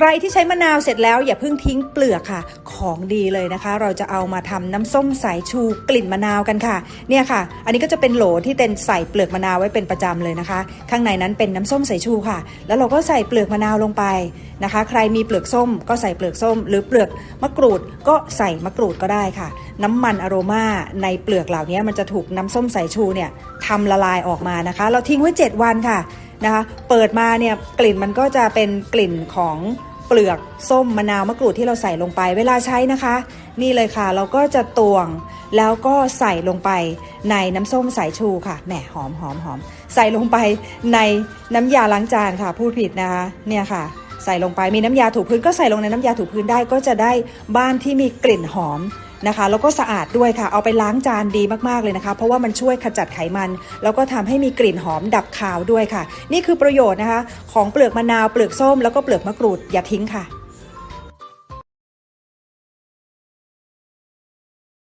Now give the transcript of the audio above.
ใครที่ใช้มะนาวเสร็จแล้วอย่าเพิ่งทิ้งเปลือกค่ะ ของดีเลยนะคะ เราจะเอามาทำน้ำส้มสายชูกลิ่นมะนาวกันค่ะ เนี่ยค่ะ อันนี้ก็จะเป็นโหลที่เป็นใส่เปลือกมะนาวไว้เป็นประจำเลยนะคะ ข้างในนั้นเป็นน้ำส้มสายชูค่ะ แล้วเราก็ใส่เปลือกมะนาวลงไปนะคะ ใครมีเปลือกส้มก็ใส่เปลือกส้ม หรือเปลือกมะกรูดก็ใส่มะกรูดก็ได้ค่ะ น้ำมันอโรมาในเปลือกเหล่านี้มันจะถูกน้ำส้มสายชูเนี่ยทำละลายออกมานะคะ เราทิ้งไว้ 7 วันค่ะนะคะ เปิดมาเนี่ยกลิ่นมันก็จะเป็นกลิ่นของ เปลือกส้มมะนาวมะกรูดที่เราใส่ลงไป เวลาใช้นะคะ นี่เลยค่ะ เราก็จะตวงแล้วก็ใส่ลงไปในน้ำส้มสายชูค่ะแหมหอมหอมหอมใส่ลงไปในน้ำยาล้างจานค่ะ พูดผิดนะคะ เนี่ยค่ะ ใส่ลงไปมีน้ำยาถูพื้นก็ใส่ลงในน้ำยาถูพื้นได้ก็จะได้บ้านที่มีกลิ่นหอม นะคะ แล้วก็สะอาดด้วยค่ะ เอาไปล้างจานดีมากๆเลยนะคะ เพราะว่ามันช่วยขจัดไขมัน แล้วก็ทำให้มีกลิ่นหอมดับคาวด้วยค่ะ นี่คือประโยชน์นะคะ ของเปลือกมะนาวเปลือกส้มแล้วก็เปลือกมะกรูดอย่าทิ้งค่ะ